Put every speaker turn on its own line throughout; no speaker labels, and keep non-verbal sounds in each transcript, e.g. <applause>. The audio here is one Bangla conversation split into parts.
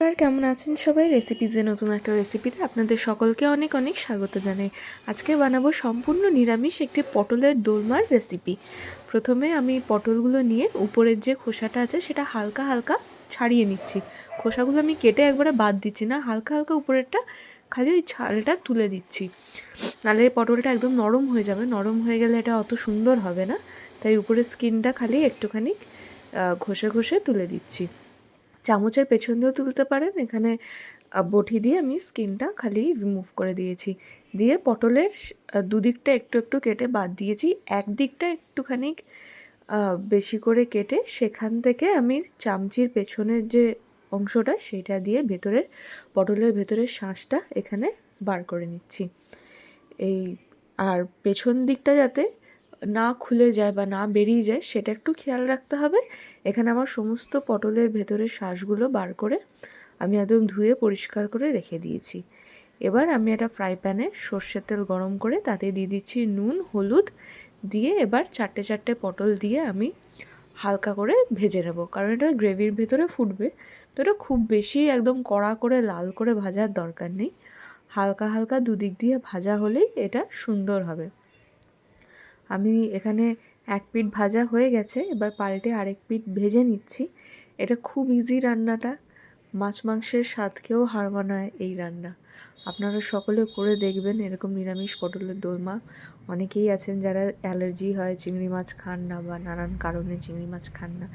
আর কেমন আছেন সবাই? রেসিপিজে নতুন একটা রেসিপিতে আপনাদের সকলকে অনেক অনেক স্বাগত জানাই। আজকে বানাবো সম্পূর্ণ নিরামিষ একটি পটলের দোলমার রেসিপি প্রথমে আমি পটলগুলো নিয়ে উপরের যে খোসাটা আছে সেটা হালকা হালকা ছাড়িয়ে নিচ্ছি। খোসাগুলো আমি কেটে একবারে বাদ দিচ্ছি না, হালকা হালকা উপরেরটা খালি ওই ছালটা তুলে দিচ্ছি। নাহলে পটলটা একদম নরম হয়ে যাবে। নরম হয়ে গেলে এটা অত সুন্দর হবে না। তাই উপরের স্কিনটা খালি একটুখানি ঘষে ঘষে তুলে দিচ্ছি। চামচের পেছন দিয়েও তুলতে পারেন। এখানে বটি দিয়ে আমি স্কিনটা খালি রিমুভ করে দিয়েছি। দিয়ে পটলের দুদিকটা একটু একটু কেটে বাদ দিয়েছি। একদিকটা একটুখানি বেশি করে কেটে সেখান থেকে আমি চামচির পেছনের যে অংশটা সেটা দিয়ে ভেতরের, পটলের ভেতরের শাঁসটা এখানে বার করে নিচ্ছি। এই, আর পেছন দিকটা যাতে না খুলে যায় বা না বেরিয়ে যায়, সেটা একটু খেয়াল রাখতে হবে। এখানে আমার সমস্ত পটলের ভেতরের শ্বাসগুলো বার করে আমি একদম ধুয়ে পরিষ্কার করে রেখে দিয়েছি। এবার আমি একটা ফ্রাই প্যানে সর্ষের তেল গরম করে তাতে দিয়ে দিচ্ছি নুন, হলুদ দিয়ে এবার চারটে চারটে পটল দিয়ে আমি হালকা করে ভেজে নেব। কারণ এটা গ্রেভির ভেতরে ফুটবে, তো এটা খুব বেশি একদম কড়া করে, লাল করে ভাজার দরকার নেই। হালকা হালকা দুদিক দিয়ে ভাজা হলেই এটা সুন্দর হবে। আমি এখানে এক পিঠ ভাজা হয়ে গেছে, এবার পাল্টে আরেক পিঠ ভেজে নিচ্ছি। এটা খুব ইজি রান্নাটা। মাছ মাংসের স্বাদকেও হার মানায় এই রান্না। আপনারা সকলে করে দেখবেন এরকম নিরামিষ পটলের দোলমা অনেকেই আছেন যারা অ্যালার্জি হয়, চিংড়ি মাছ খান না বা নানান কারণে চিংড়ি মাছ খান না।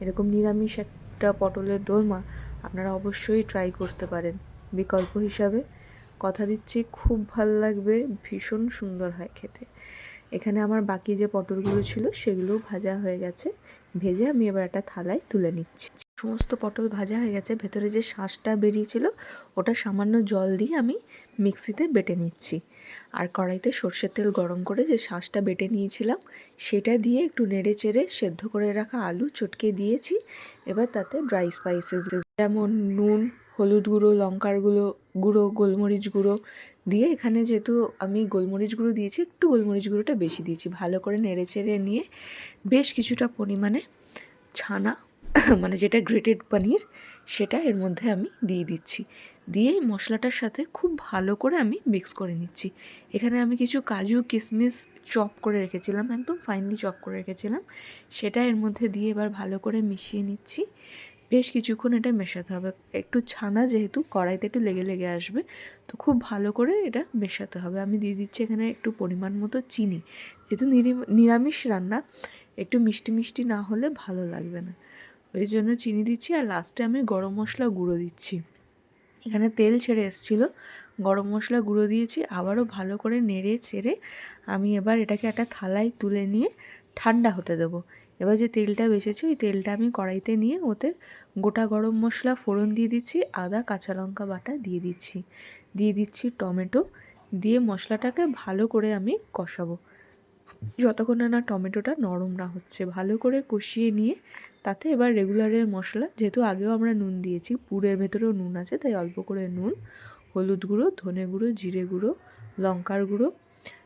এরকম নিরামিষ একটা পটলের দোলমা আপনারা অবশ্যই ট্রাই করতে পারেন। বিকল্প হিসাবে কথা দিচ্ছি, খুব ভালো লাগবে, ভীষণ সুন্দর হয় খেতে। এখানে আমার বাকি যে পটলগুলো ছিল সেগুলোও ভাজা হয়ে গেছে। ভেজে আমি এবার একটা থালায় তুলে নিচ্ছি। সমস্ত পটল ভাজা হয়ে গেছে। ভেতরে যে শাঁসটা বেরিয়েছিল, ওটা সামান্য জল দিয়ে আমি মিক্সিতে বেটে নিচ্ছি। আর কড়াইতে সর্ষের তেল গরম করে যে শাঁসটা বেটে নিয়েছিলাম, সেটা দিয়ে একটু নেড়ে চেড়ে সেদ্ধ করে রাখা আলু চটকে দিয়েছি। এবার তাতে ড্রাই স্পাইসেস যেমন নুন হলুদ গুঁড়ো, লঙ্কার গুঁড়ো গুঁড়ো, গোলমরিচ গুঁড়ো দিয়ে এখানে যেহেতু আমি গোলমরিচ গুঁড়ো দিয়েছি, একটু গোলমরিচ গুঁড়োটা বেশি দিয়েছি, ভালো করে নেড়ে চেড়ে নিয়ে বেশ কিছুটা পরিমাণে ছানা <coughs> মানে যেটা গ্রেটেড পনির সেটা এর মধ্যে আমি দিয়ে দিচ্ছি। দিয়ে মশলাটার সাথে খুব ভালো করে আমি মিক্স করে নিচ্ছি। এখানে আমি কিছু কাজু কিশমিশ চপ করে রেখেছিলাম, একদম ফাইনলি চপ করে রেখেছিলাম, সেটা এর মধ্যে দিয়ে এবার ভালো করে মিশিয়ে নিচ্ছি। বেশ কিছুক্ষণ এটা মেশাতে হবে। একটু ছানা যেহেতু কড়াইতে একটু লেগে লেগে আসবে, তো খুব ভালো করে এটা মেশাতে হবে। আমি দিয়ে দিচ্ছি এখানে একটু পরিমাণ মতো চিনি। যেহেতু নিরামিষ রান্না, একটু মিষ্টি মিষ্টি না হলে ভালো লাগবে না। ওই জন্য চিনি দিচ্ছি আর লাস্টে আমি গরম মশলা গুঁড়ো দিচ্ছি। এখানে তেল ছেড়ে এসেছিল, গরম মশলা গুঁড়ো দিয়েছি, আবারও ভালো করে নেড়ে ছেড়ে আমি এবার এটাকে একটা থালায় তুলে নিয়ে ঠান্ডা হতে দেবো। এবার যে তেলটা বেঁচেছে ওই তেলটা আমি কড়াইতে নিয়ে ওতে গোটা গরম মশলা ফোড়ন দিয়ে দিচ্ছি, আদা, কাঁচা লঙ্কা বাটা দিয়ে দিচ্ছি। দিয়ে দিচ্ছি টমেটো, দিয়ে মশলাটাকে ভালো করে আমি কষাবো। যতক্ষণ না টমেটোটা নরম না হচ্ছে, ভালো করে কষিয়ে নিয়ে তাতে এবার রেগুলারের মশলা, যেহেতু আগেও আমরা নুন দিয়েছি, পুরের ভেতরেও নুন আছে, তাই অল্প করে নুন, হলুদ গুঁড়ো, ধনে গুঁড়ো, জিরে গুঁড়ো, লঙ্কার গুঁড়ো,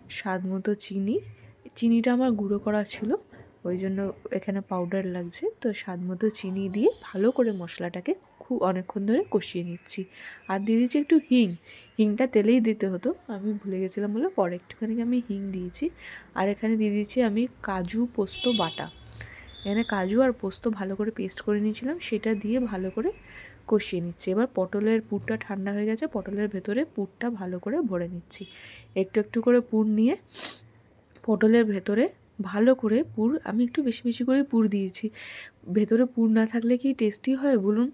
স্বাদ মতো চিনি। চিনিটা আমার গুঁড়ো করা ছিল ওই জন্য এখানে পাউডার লাগছে। তো স্বাদ মতো চিনি দিয়ে ভালো করে মশলাটাকে খুব অনেকক্ষণ ধরে কষিয়ে নিচ্ছি। আর দিয়ে দিচ্ছি একটু হিং। হিংটা তেলেই দিতে হতো। আমি ভুলে গেছিলাম বলে পরে একটুখানি আমি হিং দিয়েছি। আর এখানে দিয়ে দিচ্ছি আমি কাজু পোস্ত বাটা। এখানে কাজু আর পোস্ত ভালো করে পেস্ট করে নিয়েছিলাম। সেটা দিয়ে ভালো করে কষিয়ে নিচ্ছি। এবার পটলের পুরটা ঠান্ডা হয়ে গেছে। পটলের ভেতরে পুরটা ভালো করে ভরে নিচ্ছি। একটু একটু করে পুর নিয়ে পটলের ভেতরে ভালো করে পুর, আমি একটু বেশি বেশি করে পুর দিয়েছি। ভেতরে পুর না থাকলে কি টেস্টি হয় বলুন?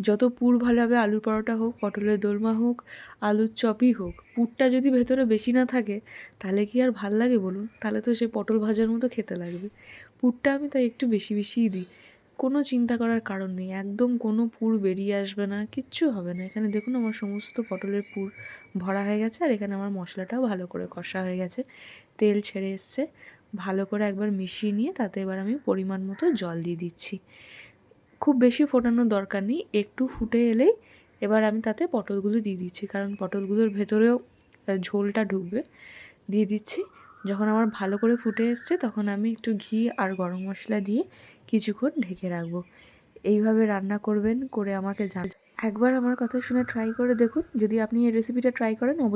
যত পুর ভালো হবে, আলুর পরোটা হোক, পটলের দোলমা হোক, আলুর চপই হোক, পুরটা যদি ভেতরে বেশি না থাকে, তাহলে কি আর ভালো লাগে বলুন? তাহলে তো সে পটল ভাজার মতো খেতে লাগবে। পুরটা আমি তাই একটু বেশি বেশিই দিই। কোনো চিন্তা করার কারণ নেই, একদম কোনো পুর বেরিয়ে আসবে না, কিচ্ছু হবে না। এখানে দেখুন আমার সমস্ত পটলের পুর ভরা হয়ে গেছে, আর এখানে আমার মশলাটাও ভালো করে কষা হয়ে গেছে। তেল ছেড়ে এসছে। ভালো করে একবার মিশিয়ে নিয়ে তাতে এবার আমি পরিমাণ মতো জল দিয়ে দিচ্ছি। খুব বেশি ফোটানোর দরকার নেই, একটু ফুটে এলেই এবার আমি তাতে পটলগুলো দিয়ে দিচ্ছি, কারণ পটলগুলোর ভেতরেও ঝোলটা ঢুকবে। দিয়ে দিচ্ছি, যখন আমার ভালো করে ফুটে এসছে তখন আমি একটু ঘি আর গরম মশলা দিয়ে কিছুক্ষণ ঢেকে রাখব। এইভাবে রান্না করবেন করে আমাকে জান একবার আমার কথা শুনে ট্রাই করে দেখুন, যদি আপনি এই রেসিপিটা ট্রাই করেন, অবশ্যই